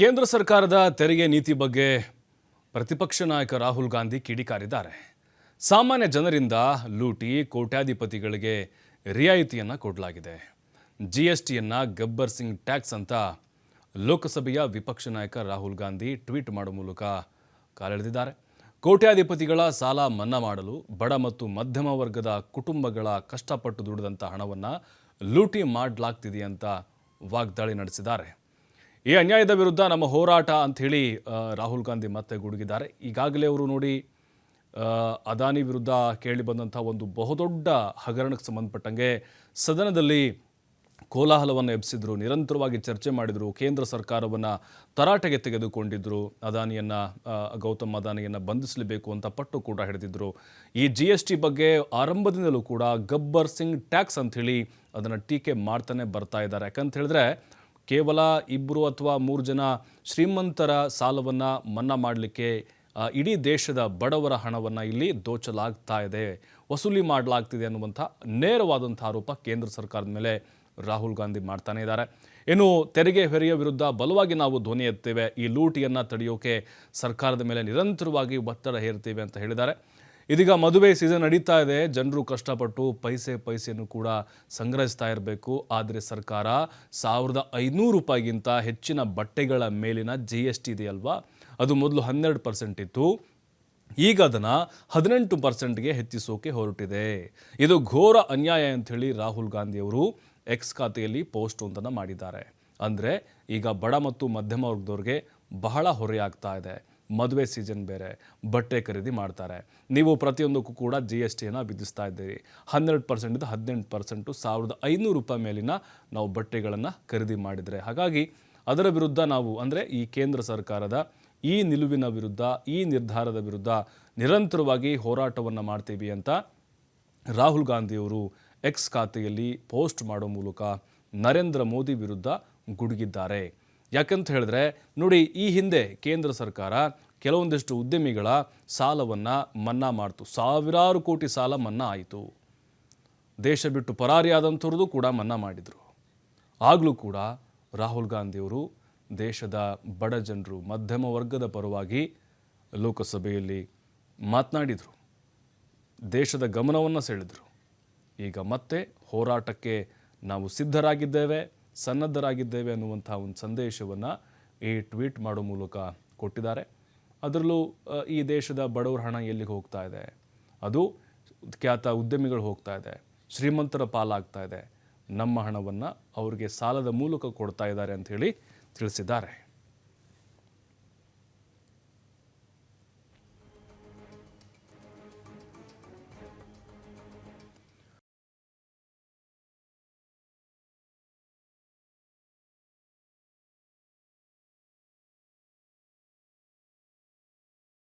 ಕೇಂದ್ರ ಸರ್ಕಾರದ ತೆರಿಗೆ ನೀತಿ ಬಗ್ಗೆ ಪ್ರತಿಪಕ್ಷ ನಾಯಕ ರಾಹುಲ್ ಗಾಂಧಿ ಕಿಡಿಕಾರಿದ್ದಾರೆ. ಸಾಮಾನ್ಯ ಜನರಿಂದ ಲೂಟಿ ಕೋಟ್ಯಾಧಿಪತಿಗಳಿಗೆ ರಿಯಾಯಿತಿಯನ್ನು ಕೊಡಲಾಗಿದೆ. ಜಿ ಎಸ್ ಟಿಯನ್ನು ಗಬ್ಬರ್ ಸಿಂಗ್ ಟ್ಯಾಕ್ಸ್ ಅಂತ ಲೋಕಸಭೆಯ ವಿಪಕ್ಷ ನಾಯಕ ರಾಹುಲ್ ಗಾಂಧಿ ಟ್ವೀಟ್ ಮಾಡುವ ಮೂಲಕ ಕಾಲೆಳೆದಿದ್ದಾರೆ. ಕೋಟ್ಯಾಧಿಪತಿಗಳ ಸಾಲ ಮನ್ನಾ ಮಾಡಲು ಬಡ ಮತ್ತು ಮಧ್ಯಮ ವರ್ಗದ ಕುಟುಂಬಗಳ ಕಷ್ಟಪಟ್ಟು ದುಡಿದಂಥ ಹಣವನ್ನು ಲೂಟಿ ಮಾಡಲಾಗ್ತಿದೆ ಅಂತ ವಾಗ್ದಾಳಿ ನಡೆಸಿದ್ದಾರೆ. ಈ ಅನ್ಯಾಯದ ವಿರುದ್ಧ ನಮ್ಮ ಹೋರಾಟ ಅಂಥೇಳಿ ರಾಹುಲ್ ಗಾಂಧಿ ಮತ್ತೆ ಗುಡುಗಿದ್ದಾರೆ. ಈಗಾಗಲೇ ಅವರು ನೋಡಿ ಅದಾನಿ ವಿರುದ್ಧ ಕೇಳಿ ಬಂದಂಥ ಒಂದು ಬಹುದೊಡ್ಡ ಹಗರಣಕ್ಕೆ ಸಂಬಂಧಪಟ್ಟಂಗೆ ಸದನದಲ್ಲಿ ಕೋಲಾಹಲವನ್ನು ಎಬ್ಬಿಸಿದ್ರು ನಿರಂತರವಾಗಿ ಚರ್ಚೆ ಮಾಡಿದರು, ಕೇಂದ್ರ ಸರ್ಕಾರವನ್ನು ತರಾಟೆಗೆ ತೆಗೆದುಕೊಂಡಿದ್ದರು ಅದಾನಿಯನ್ನು ಗೌತಮ್ ಅದಾನಿಯನ್ನು ಬಂಧಿಸಲೇಬೇಕು ಅಂತ ಪಟ್ಟು ಕೂಡ ಹಿಡಿದಿದ್ರು. ಈ ಜಿ ಎಸ್ ಟಿ ಬಗ್ಗೆ ಆರಂಭದಿಂದಲೂ ಕೂಡ ಗಬ್ಬರ್ ಸಿಂಗ್ ಟ್ಯಾಕ್ಸ್ ಅಂಥೇಳಿ ಅದನ್ನು ಟೀಕೆ ಮಾಡ್ತಾನೆ ಬರ್ತಾ ಇದ್ದಾರೆ. ಯಾಕಂತ ಹೇಳಿದ್ರೆ ಕೇವಲ ಇಬ್ಬರು ಅಥವಾ ಮೂರು ಜನ ಶ್ರೀಮಂತರ ಸಾಲವನ್ನು ಮನ್ನಾ ಮಾಡಲಿಕ್ಕೆ ಇಡೀ ದೇಶದ ಬಡವರ ಹಣವನ್ನು ಇಲ್ಲಿ ದೋಚಲಾಗ್ತಾ ಇದೆ, ವಸೂಲಿ ಮಾಡಲಾಗ್ತಿದೆ ಅನ್ನುವಂಥ ನೇರವಾದಂಥ ಆರೋಪ ಕೇಂದ್ರ ಸರ್ಕಾರದ ಮೇಲೆ ರಾಹುಲ್ ಗಾಂಧಿ ಮಾಡ್ತಾನೆ ಇದ್ದಾರೆ. ಇನ್ನು ತೆರಿಗೆ ಹೊರೆಯ ವಿರುದ್ಧ ಬಲವಾಗಿ ನಾವು ಧ್ವನಿ ಎತ್ತೇವೆ ಈ ಲೂಟಿಯನ್ನು ತಡೆಯೋಕೆ ಸರ್ಕಾರದ ಮೇಲೆ ನಿರಂತರವಾಗಿ ಒತ್ತಡ ಹೇರ್ತೇವೆ ಅಂತ ಹೇಳಿದ್ದಾರೆ. ಇದೀಗ ಮದುವೆ ಸೀಸನ್ ನಡೀತಾ ಇದೆ. ಜನರು ಕಷ್ಟಪಟ್ಟು ಪೈಸೆ ಪೈಸೆಯನ್ನು ಕೂಡ ಸಂಗ್ರಹಿಸ್ತಾ ಇರಬೇಕು. ಆದರೆ ಸರ್ಕಾರ ಸಾವಿರದ ಐನೂರು ರೂಪಾಯಿಗಿಂತ ಹೆಚ್ಚಿನ ಬಟ್ಟೆಗಳ ಮೇಲಿನ ಜಿ ಎಸ್ ಟಿ ಇದೆಯಲ್ವಾ? ಅದು ಮೊದಲು ಹನ್ನೆರಡು ಪರ್ಸೆಂಟ್ ಇತ್ತು. ಈಗ ಅದನ್ನು ಹದಿನೆಂಟು ಪರ್ಸೆಂಟ್ಗೆ ಹೆಚ್ಚಿಸೋಕೆ ಹೊರಟಿದೆ. ಇದು ಘೋರ ಅನ್ಯಾಯ ಅಂಥೇಳಿ ರಾಹುಲ್ ಗಾಂಧಿಯವರು ಎಕ್ಸ್ ಖಾತೆಯಲ್ಲಿ ಪೋಸ್ಟ್ ಒಂದನ್ನು ಮಾಡಿದ್ದಾರೆ. ಅಂದರೆ ಈಗ ಬಡ ಮತ್ತು ಮಧ್ಯಮ ವರ್ಗದವ್ರಿಗೆ ಬಹಳ ಹೊರೆಯಾಗ್ತಾ ಇದೆ. ಮದುವೆ ಸೀಸನ್ ಬೇರೆ, ಬಟ್ಟೆ ಖರೀದಿ ಮಾಡ್ತಾರೆ. ನೀವು ಪ್ರತಿಯೊಂದಕ್ಕೂ ಕೂಡ ಜಿ ಎಸ್ ಟಿಯನ್ನು ವಿಧಿಸ್ತಾ ಇದ್ದೀರಿ. ಹನ್ನೆರಡು ಪರ್ಸೆಂಟಿಂದ ಹದಿನೆಂಟು ಪರ್ಸೆಂಟು ಸಾವಿರದ ಐನೂರು ರೂಪಾಯಿ ಮೇಲಿನ ನಾವು ಬಟ್ಟೆಗಳನ್ನು ಖರೀದಿ ಮಾಡಿದರೆ. ಹಾಗಾಗಿ ಅದರ ವಿರುದ್ಧ ನಾವು ಅಂದರೆ ಈ ಕೇಂದ್ರ ಸರ್ಕಾರದ ಈ ನಿಲುವಿನ ವಿರುದ್ಧ, ಈ ನಿರ್ಧಾರದ ವಿರುದ್ಧ ನಿರಂತರವಾಗಿ ಹೋರಾಟವನ್ನು ಮಾಡ್ತೀವಿ ಅಂತ ರಾಹುಲ್ ಗಾಂಧಿಯವರು ಎಕ್ಸ್ ಖಾತೆಯಲ್ಲಿ ಪೋಸ್ಟ್ ಮಾಡೋ ಮೂಲಕ ನರೇಂದ್ರ ಮೋದಿ ವಿರುದ್ಧ ಗುಡುಗಿದ್ದಾರೆ. ಯಾಕಂತ ಹೇಳಿದ್ರೆ, ನೋಡಿ ಈ ಹಿಂದೆ ಕೇಂದ್ರ ಸರ್ಕಾರ ಕೆಲವೊಂದಿಷ್ಟು ಉದ್ಯಮಿಗಳ ಸಾಲವನ್ನು ಮನ್ನಾ ಮಾಡ್ತು. ಸಾವಿರಾರು ಕೋಟಿ ಸಾಲ ಮನ್ನಾ ಆಯಿತು. ದೇಶ ಬಿಟ್ಟು ಪರಾರಿಯಾದಂಥವ್ರದ್ದು ಕೂಡ ಮನ್ನಾ ಮಾಡಿದರು. ಆಗಲೂ ಕೂಡ ರಾಹುಲ್ ಗಾಂಧಿಯವರು ದೇಶದ ಬಡ ಜನರು, ಮಧ್ಯಮ ವರ್ಗದ ಪರವಾಗಿ ಲೋಕಸಭೆಯಲ್ಲಿ ಮಾತನಾಡಿದರು. ದೇಶದ ಗಮನವನ್ನು ಸೆಳೆದರು. ಈಗ ಮತ್ತೆ ಹೋರಾಟಕ್ಕೆ ನಾವು ಸಿದ್ಧರಾಗಿದ್ದೇವೆ, ಸನ್ನದ್ಧರಾಗಿದ್ದೇವೆ ಅನ್ನುವಂಥ ಒಂದು ಸಂದೇಶವನ್ನು ಈ ಟ್ವೀಟ್ ಮಾಡೋ ಮೂಲಕ ಕೊಟ್ಟಿದ್ದಾರೆ. ಅದರಲ್ಲೂ ಈ ದೇಶದ ಬಡವರ ಹಣ ಎಲ್ಲಿಗೆ ಹೋಗ್ತಾ ಇದೆ? ಅದು ಖ್ಯಾತ ಉದ್ಯಮಿಗಳು ಹೋಗ್ತಾ ಇದೆ, ಶ್ರೀಮಂತರ ಪಾಲಾಗ್ತಾ ಇದೆ. ನಮ್ಮ ಹಣವನ್ನು ಅವರಿಗೆ ಸಾಲದ ಮೂಲಕ ಕೊಡ್ತಾ ಇದ್ದಾರೆ ಅಂಥೇಳಿ ತಿಳಿಸಿದ್ದಾರೆ.